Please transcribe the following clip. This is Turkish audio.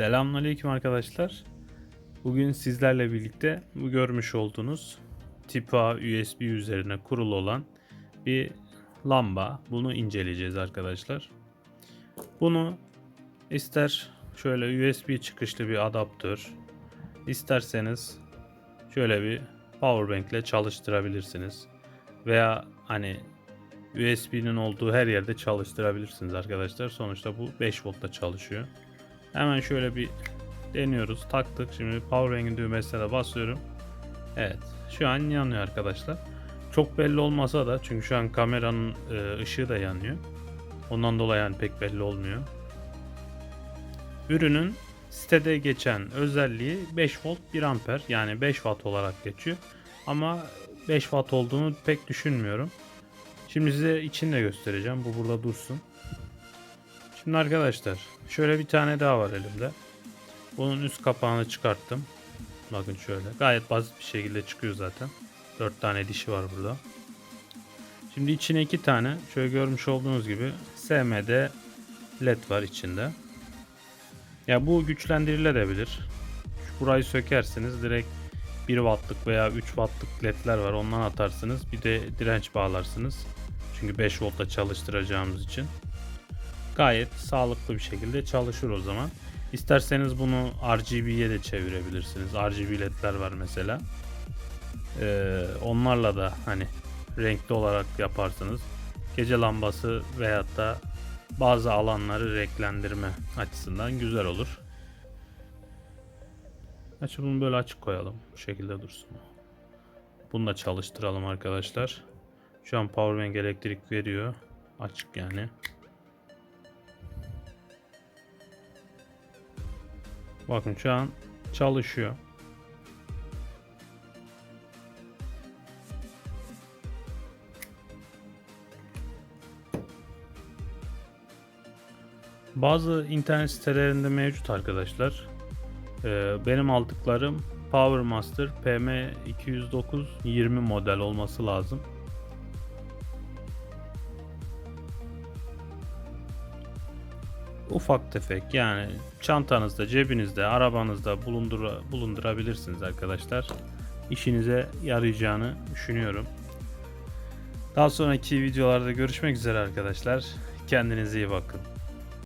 Selamünaleyküm arkadaşlar. Bugün sizlerle birlikte bu görmüş olduğunuz tip A USB üzerine kurulu olan bir lamba. Bunu inceleyeceğiz arkadaşlar. Bunu ister şöyle USB çıkışlı bir adaptör, isterseniz şöyle bir powerbank ile çalıştırabilirsiniz. Veya hani USB'nin olduğu her yerde çalıştırabilirsiniz arkadaşlar. Sonuçta bu 5 voltta çalışıyor. Hemen şöyle bir deniyoruz. Taktık. Şimdi powerbank'in düğmesine de basıyorum. Evet. Şu an yanıyor arkadaşlar. Çok belli olmasa da çünkü şu an kameranın e, ışığı da yanıyor. Ondan dolayı yani pek belli olmuyor. Ürünün sitede geçen özelliği 5 volt 1 amper yani 5 watt olarak geçiyor. Ama 5 watt olduğunu pek düşünmüyorum. Şimdi size içini de göstereceğim. Bu burada dursun. Şimdi arkadaşlar şöyle bir tane daha var elimde. Bunun üst kapağını çıkarttım. Bakın şöyle. Gayet basit bir şekilde çıkıyor zaten. 4 tane dişi var burada. Şimdi içine 2 tane şöyle görmüş olduğunuz gibi SMD led var içinde. Ya bu güçlendirilebilir. Şu burayı sökersiniz direkt 1 wattlık veya 3 wattlık ledler var. Ondan atarsınız. Bir de direnç bağlarsınız. Çünkü 5 voltta çalıştıracağımız için gayet sağlıklı bir şekilde çalışır o zaman. İsterseniz bunu RGB'ye de çevirebilirsiniz. RGB ledler var mesela. Ee, onlarla da hani renkli olarak yaparsınız. Gece lambası veyahut da bazı alanları renklendirme açısından güzel olur. Açı bunu böyle açık koyalım. Bu şekilde dursun. Bunu da çalıştıralım arkadaşlar. Şu an powerbank elektrik veriyor. Açık yani. Bakın şu an çalışıyor. Bazı internet sitelerinde mevcut arkadaşlar. Ee, benim aldıklarım PowerMaster PM209 20 model olması lazım. Ufak tefek yani çantanızda, cebinizde, arabanızda bulundura, bulundurabilirsiniz arkadaşlar. İşinize yarayacağını düşünüyorum. Daha sonraki videolarda görüşmek üzere arkadaşlar. Kendinize iyi bakın.